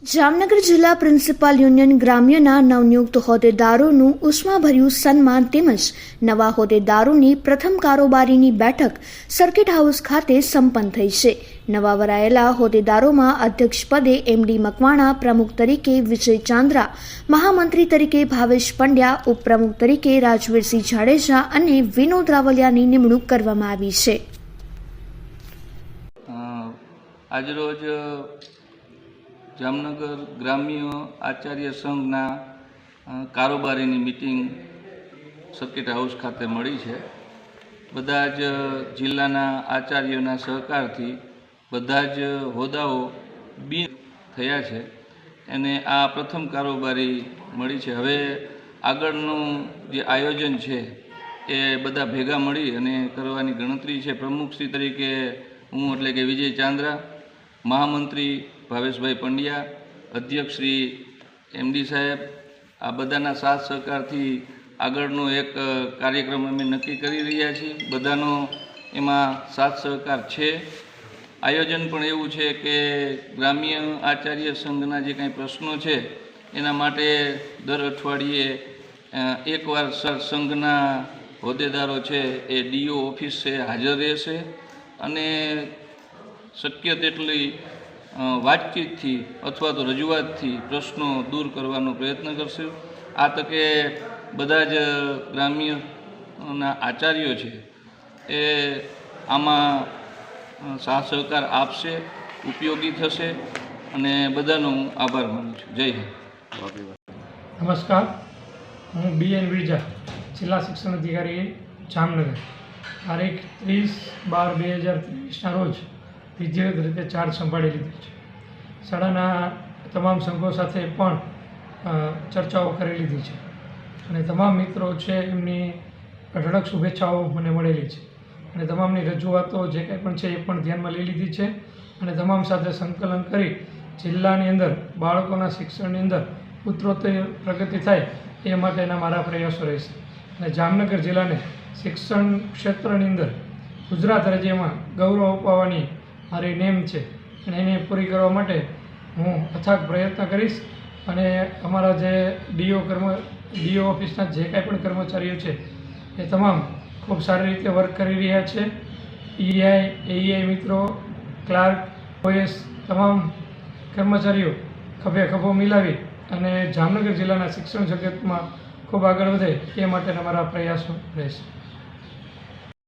જામનગર જિલ્લા principal union ગ્રામ્યના નવનિયુક્ત હોદ્દેદારોનું ઉષ્માભર્યું સન્માન તેમજ નવા હોદ્દેદારોની પ્રથમ કારોબારીની બેઠક સર્કિટ હાઉસ ખાતે સંપન્ન થઈ છે. નવા વરાયેલા હોદ્દેદારોમાં અધ્યક્ષ પદે એમડી મકવાણા, પ્રમુખ તરીકે વિજય ચાંદ્રા, મહામંત્રી તરીકે ભાવેશ પંડ્યા, ઉપપ્રમુખ તરીકે રાજવીરસિંહ જાડેજા અને વિનોદ રાવલિયાની નિમણૂક કરવામાં આવી છે. આજરોજ જામનગર ગ્રામ્ય આચાર્ય સંઘના કારોબારીની મિટિંગ સર્કિટ હાઉસ ખાતે મળી છે. બધા જ જિલ્લાના આચાર્યોના સહકારથી બધા જ હોદ્દાઓ બિન થયા છે. એને આ પ્રથમ કારોબારી મળી છે. હવે આગળનું જે આયોજન છે એ બધા ભેગા મળી અને કરવાની ગણતરી છે. પ્રમુખશ્રી તરીકે હું એટલે કે વિજય ચાંદ્રા મહામંત્રી ભાવેશભાઈ પંડ્યા, અધ્યક્ષ શ્રી એમડી સાહેબ, આ બધાના સાથ સહકારથી આગળનો એક કાર્યક્રમ અમે નક્કી કરી રહ્યા છીએ. બધાનો એમાં સાથ સહકાર છે. આયોજન પણ એવું છે કે ગ્રામ્ય આચાર્ય સંઘના જે કાંઈ પ્રશ્નો છે, એના માટે દર અઠવાડિયે એકવાર સર સંઘના હોદ્દેદારો છે એ ડીઓ ઓફિસે હાજર રહેશે. અને શક્ય તેટલી વાતચીતથી અથવા તો રજૂઆતથી પ્રશ્નો દૂર કરવાનો પ્રયત્ન કરશે. આ તકે બધા જ ગ્રામ્યના આચાર્યો છે એ આમાં સાથ સહકાર આપશે, ઉપયોગી થશે અને બધાનો હું આભાર માનું છું. જય હિન્દ. નમસ્કાર. હું બી એન વિરજા, જિલ્લા શિક્ષણ અધિકારી જામનગર. તારીખ ત્રીસ બાર બે હજાર ત્રેવીસના રોજ વિધિવત રીતે ચાર્જ સંભાળી લીધી છે. શાળાના તમામ સંઘો સાથે પણ ચર્ચાઓ કરી લીધી છે. અને તમામ મિત્રો છે એમની અઢળક શુભેચ્છાઓ મને મળેલી છે. અને તમામની રજૂઆતો જે કંઈ પણ છે એ પણ ધ્યાનમાં લઈ લીધી છે. અને તમામ સાથે સંકલન કરી જિલ્લાની અંદર, બાળકોના શિક્ષણની અંદર ઉત્તરોત્તર પ્રગતિ થાય એ માટેના મારા પ્રયાસો રહેશે. અને જામનગર જિલ્લાને શિક્ષણ ક્ષેત્રની અંદર ગુજરાત રાજ્યમાં ગૌરવ અપાવવાની મારી નેમ છે. અને એને પૂરી કરવા માટે હું અથાગ પ્રયત્ન કરીશ. અને અમારા જે ડીઓ કર્મ, ડીઓ ઓફિસના જે કાંઈ પણ કર્મચારીઓ છે, એ તમામ ખૂબ સારી રીતે વર્ક કરી રહ્યા છે. ઈઆઈ એઈઆઈ મિત્રો, ક્લાર્ક, ઓએસ તમામ કર્મચારીઓ ખભે ખભો મિલાવી અને જામનગર જિલ્લાના શિક્ષણ જગતમાં ખૂબ આગળ વધે એ માટેના મારા પ્રયાસો રહેશે.